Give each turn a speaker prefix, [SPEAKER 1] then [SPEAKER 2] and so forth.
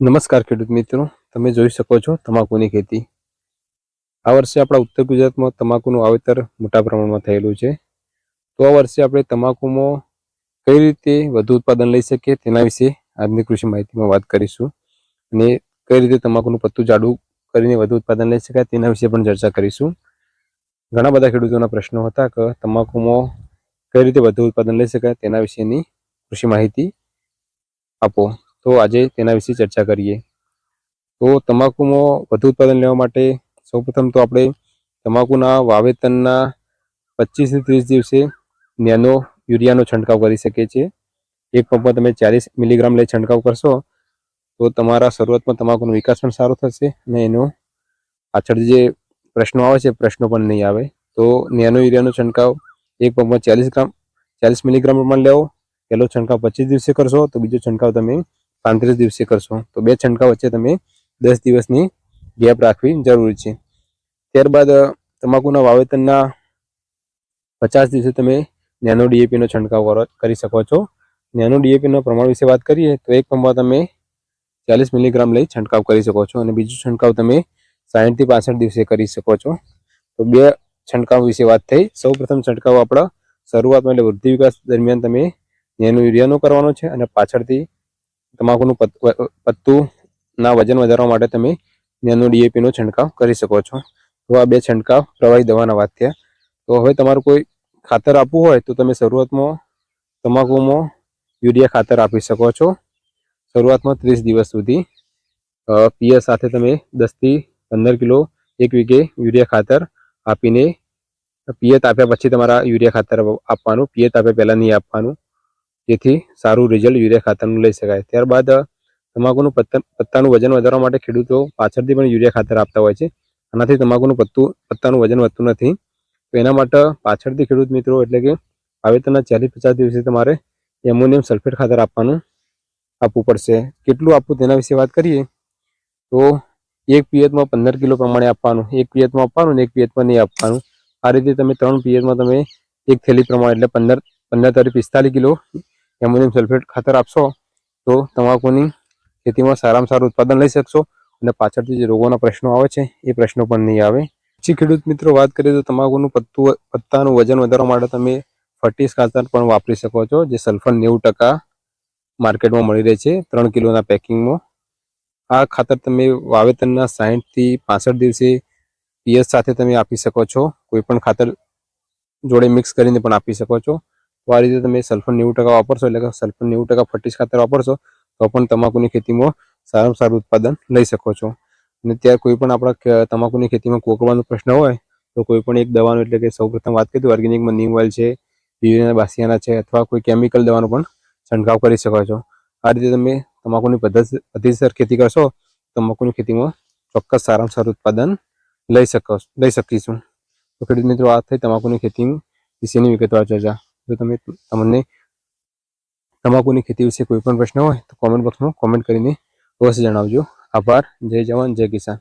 [SPEAKER 1] નમસ્કાર ખેડૂત મિત્રો, તમે જોઈ શકો છો તમાકુની ખેતી. આ વર્ષે આપણા ઉત્તર ગુજરાતમાં તમાકુનું વાવેતર મોટા પ્રમાણમાં થયેલું છે. તો આ વર્ષે આપણે તમાકુમાં કઈ રીતે વધુ ઉત્પાદન લઈ શકીએ તેના વિશે આજની કૃષિ માહિતીમાં વાત કરીશું. અને કઈ રીતે તમાકુનું પત્તું જાડું કરીને વધુ ઉત્પાદન લઈ શકાય તેના વિશે પણ ચર્ચા કરીશું. ઘણા બધા ખેડૂતોના પ્રશ્નો હતા કે તમાકુમાં કઈ રીતે વધુ ઉત્પાદન લઈ શકાય તેના વિશેની કૃષિ માહિતી આપો. તો આજે તેના વિશે ચર્ચા કરીએ. તો તમાકુમાં વધુ ઉત્પાદન લેવા માટે સૌપ્રથમ તો આપણે તમાકુના વાવેતરના પચીસથી ત્રીસ દિવસે નેનો યુરિયાનો છંટકાવ કરી શકીએ છીએ. એક પંપમાં તમે ચાલીસ મિલીગ્રામ લઈ છંટકાવ કરશો, તો તમારા શરૂઆતમાં તમાકુનો વિકાસ પણ સારો થશે અને એનો પાછળ જે પ્રશ્નો આવે છે પ્રશ્નો પણ નહીં આવે. તો નેનો યુરિયાનો છંટકાવ એક પંપમાં ચાલીસ ગ્રામ, ચાલીસ મિલીગ્રામ પ્રમાણ લેવો, પહેલો છંટકાવ પચીસ દિવસે કરશો, તો બીજો છંટકાવ તમે પાંત્રીસ દિવસે કરશો. તો બે છંટકાવ વચ્ચે તમે દસ દિવસની ગેપ રાખવી જરૂરી છે. ત્યારબાદ તમાકુના વાવેતરના પચાસ દિવસે તમે નેનો ડીએપીનો છંટકાવ કરી શકો છો. નેનો ડીએપીના પ્રમાણ વિશે વાત કરીએ, તો એક પંપમાં તમે ચાલીસ મિલીગ્રામ લઈ છંટકાવ કરી શકો છો અને બીજો છંટકાવ તમે સાહીઠથી પાસઠ દિવસે કરી શકો છો. તો બે છંટકાવ વિશે વાત થઈ. સૌ પ્રથમ છંટકાવ આપણા શરૂઆતમાં એટલે વૃદ્ધિ વિકાસ દરમિયાન તમે નેનો યુરિયાનો કરવાનો છે અને પાછળથી તમાકુનું પત્તુના વજન વધારવા માટે તમે નેનો ડીએપીનો છંટકાવ કરી શકો છો. તો આ બે છંટકાવ પ્રવાહી દવાના વાત થયા તો હવે તમારું કોઈ ખાતર આપવું હોય તો તમે શરૂઆતમાં તમાકુમાં યુરિયા ખાતર આપી શકો છો. શરૂઆતમાં ત્રીસ દિવસ સુધી પિયર સાથે તમે દસથી પંદર કિલો એક વીઘે યુરિયા ખાતર આપીને પિયત આપ્યા પછી તમારા યુરિયા ખાતર આપવાનું, પિયત આપ્યા પહેલાં નહીં આપવાનું. જેથી સારું રિઝલ્ટ યુરિયા ખાતરનું લઈ શકાય. ત્યારબાદ, તમાકુનું પત્તા પત્તાનું વજન વધારવા માટે ખેડૂતો પાછળથી પણ યુરિયા ખાતર આપતા હોય છે. આનાથી તમાકુનું પત્તું પત્તાનું વજન વધતું નથી. તો એના માટે પાછળથી ખેડૂત મિત્રો એટલે કે વાવેતરના ચાલીસ પચાસ દિવસે તમારે એમોનિયમ સલ્ફેટ ખાતર આપવાનું આપવું પડશે. કેટલું આપવું તેના વિશે વાત કરીએ. તો એક પિયતમાં પંદર કિલો પ્રમાણે આપવાનું, એક પિયતમાં આપવાનું અને એક પિયતમાં નહીં આપવાનું. આ રીતે તમે ત્રણ પિયતમાં તમે એક થેલી પ્રમાણે એટલે પંદર પંદર તારીખ પિસ્તાલીસ કિલો એમોનિયમ સલ્ફેટ ખાતર આપશો, તો તમાકુની ખેતીમાં સારામાં સારું ઉત્પાદન લઈ શકશો અને પાછળથી જે રોગોના પ્રશ્નો આવે છે, એ પ્રશ્નો પણ નહીં આવે. પછી ખેડૂત મિત્રો વાત કરીએ તો તમાકુનું પત્તું, પત્તાનું વજન વધારવા માટે તમે ફર્ટીસ ખાતર પણ વાપરી શકો છો, જે સલ્ફર નેવું ટકા માર્કેટમાં મળી રહે છે, ત્રણ કિલોના પેકિંગમાં. આ ખાતર તમે વાવેતરના સાહીઠથી પાસઠ દિવસે પીએસ સાથે તમે આપી શકો છો, કોઈ પણ ખાતર જોડે મિક્સ કરીને પણ આપી શકો છો. તો આ રીતે તમે સલ્ફર નેવું ટકા વાપરશો એટલે કે સલ્ફર નેવું ટકા ફર્ટીસ ખાતર વાપરશો, તો પણ તમાકુની ખેતીમાં સારામાં સારું ઉત્પાદન લઈ શકો છો. અને ત્યાં કોઈ પણ આપણા તમાકુની ખેતીમાં કોકવાનો પ્રશ્ન હોય, તો કોઈ પણ એક દવાનું, એટલે કે સૌપ્રથમ વાત કરીએ તો ઓર્ગેનિકમાં નીમ ઓઇલ છે, યુરિયા, બાસિયાના છે, અથવા કોઈ કેમિકલ દવાનો પણ છંટકાવ કરી શકો છો. આ રીતે તમે તમાકુની પદ્ધતિ, પદ્ધતિસર ખેતી કરશો તમાકુની ખેતીમાં ચોક્કસ સારામાં સારું ઉત્પાદન લઈ શકો, લઈ શકીશું. તો ખેડૂત મિત્રો, આ થઈ તમાકુની ખેતી વિશેની વિગતવાર ચર્ચા. જો તમે તમને તમાકુની ખેતી વિશે કોઈ પણ પ્રશ્ન હોય તો કોમેન્ટ બોક્સમાં કોમેન્ટ કરીને અવશ્ય જણાવજો. આભાર. જય જવાન. જય કિસાન.